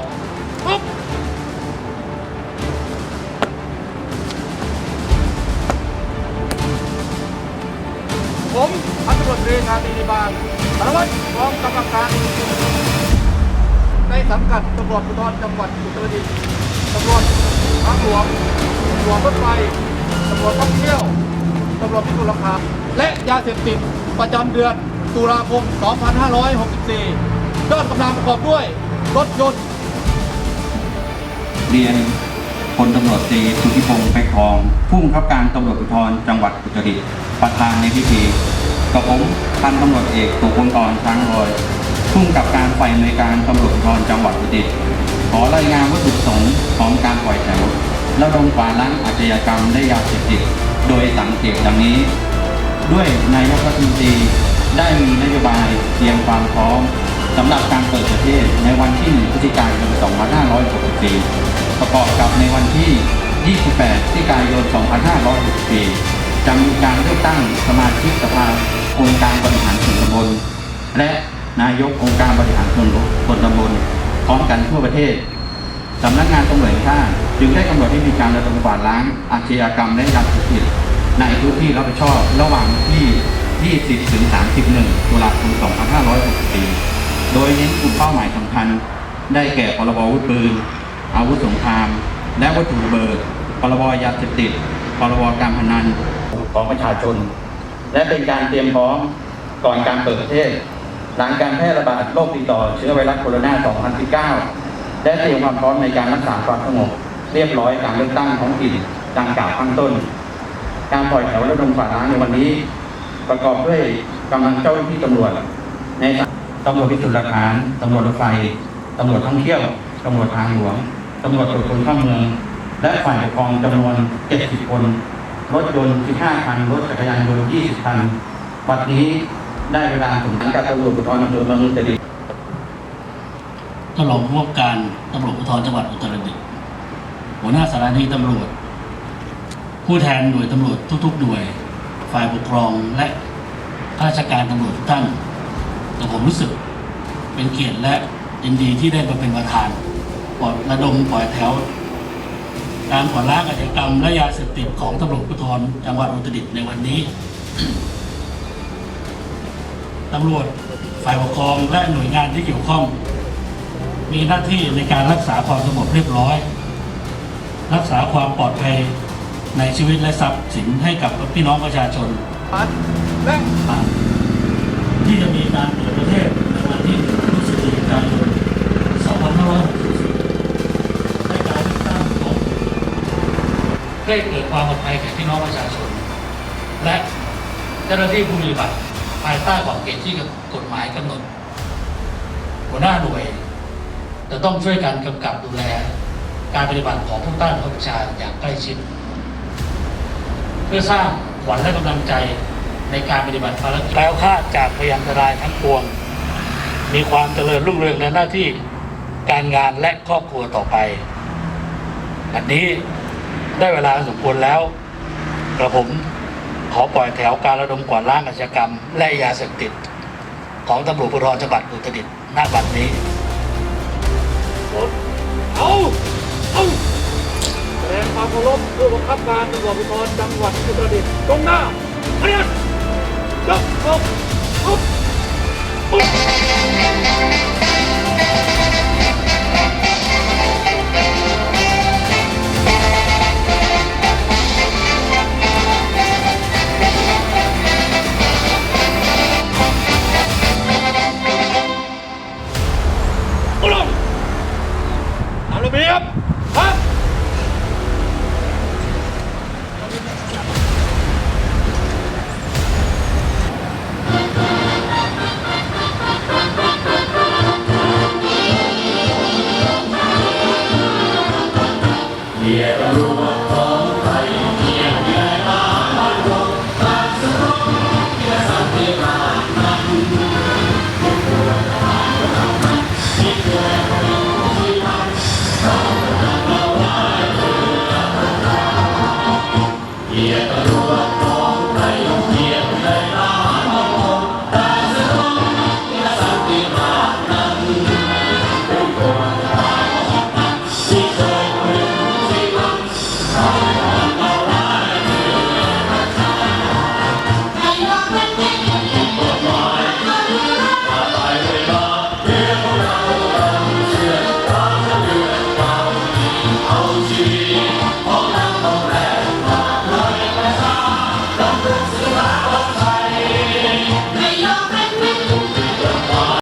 กทุบผมพันตำรวจตรีชาตรีนิบาลสารวัตรกองกำลังการในสังกัดตำรวจภูธรจังหวัดอุตรดิตถ์ตำรวจทางหลวงตำรวจรถไฟตำรวจท่องเที่ยวตำรวจพิสูจน์หลักฐานและยาเสพติดประจำเดือนตุลาคม 2564ยอดกำลังประกอบด้วย รถยนต์ เรียนพลตำรวจตรีสุทธิพงศ์ไปทอง ผู้บังคับการตำรวจภูธรจังหวัดอุตรดิตถ์ประธานในพิธีกับผมพันตำรวจเอกตุพลกรช้างลอยผู้กำกับการฝ่ายในการตำรวจภูธรจังหวัดอุตรดิตถ์ขอรายงานวัตถุประสงค์ของการปล่อยแถวระดมกวาล้างอาชญากรรมและยาเสพติดโดยสังเกตดังนี้ ด้วยนายกรัฐมนตรีได้มีนโยบายเตรียมความพร้อม สำหรับการเปิดประเทศในวันที่ 1 พฤศจิกายน 2564 ประกอบกับในวันที่ 28 พฤศจิกายน 2564 จะมีการเลือกตั้งสมาชิกสภาองค์การบริหารส่วนตำบล และนายกองค์การบริหารส่วนตำบลพร้อมกันทั่วประเทศสำนักงานตำรวจแห่งชาติจึงได้กำหนดให้มีการระดมกวาดล้างอาชญากรรมและยาเสพติดในพื้นที่รับผิดชอบระหว่างที่ 20 ถึง 31 ตุลาคม 2564 โดยเน้นกลุ่มเป้าหมายสำคัญ ได้แก่พรบอาวุธปืน อาวุธสงคราม และวัตถุระเบิดพรบยาเสพติดพรบการพนันของประชาชน และเป็นการเตรียมพร้อมก่อนการเปิดประเทศ หลังการแพร่ระบาดโรคติดต่อเชื้อไวรัสโคโรนา 2019 และเตรียมความพร้อมในการรักษาความสงบเรียบร้อยการเลือกตั้งท้องถิ่นดังกล่าวข้างต้น การปล่อยแถวระดมฝ่าล้างในวันนี้ ประกอบด้วยกำลังเจ้าหน้าที่ตำรวจใน ตำรวจพิสูจน์หลักฐานตำรวจรถไฟตำรวจท่องเที่ยวตำรวจทางหลวงตำรวจตรวจคนเข้าเมือง และฝ่ายปกครองจำนวน 70 คน รถยนต์ 15 คัน รถจักรยานยนต์ 20 คันบัดนี้ได้เวลาถึงการตำรวจภูธรอำเภอเมืองอุตรดิตถ์ท่านรองผู้ว่าการตำรวจภูธรจังหวัดอุตรดิตถ์หัวหน้าสถานีตำรวจ ผู้แทนหน่วยตำรวจทุกๆหน่วย ฝ่ายปกครองและข้าราชการตำรวจทุกท่าน แต่ผมรู้สึกเป็นเกียรติและยินดีที่ได้มาเป็นประธานปลอดระดมปล่อยแถวการขอล้างอาชญากรรมและยาเสพติดของตำรวจภูธรจังหวัดอุตรดิตถ์ในวันนี้ตำรวจฝ่ายปกครองและหน่วยงานที่เกี่ยวข้อง มีหน้าที่ในการรักษาความสงบเรียบร้อย รักษาความปลอดภัยในชีวิตและทรัพย์สินให้กับพี่น้องประชาชนและ พื่อให้เกิดความปลอดภัยแก่พี่น้องประชาชน และเจ้าหน้าที่ผู้ปฏิบัติภายใต้ขอบเขตที่กฎหมายกำหนด หัวหน้าหน่วย จะต้องช่วยกันกำกับดูแล การปฏิบัติของผู้ใต้บังคับบัญชาอย่างใกล้ชิด เพื่อสร้างขวัญและกำลังใจในการปฏิบัติภารกิจแล้วคาดจากพยันตรายทั้งปวง มีความเจริญรุ่งเรืองในหน้าที่การงานและครอบครัวต่อไป อันนี้ ได้เวลาสมควรแล้วกระผมขอปล่อยแถวการระดมกวาดล้างอาชญากรรม และยาเสพติด ของตำรวจภูธรจังหวัดอุตรดิตถ์ณบัดนี้เอาเอาแสดงความเคารพผู้บังคับการตำรวจภูธรจังหวัดอุตรดิตถ์ตรงหน้าเรียนยกยกปุ๊บปุ๊บ ระเบียบครับ Aonde,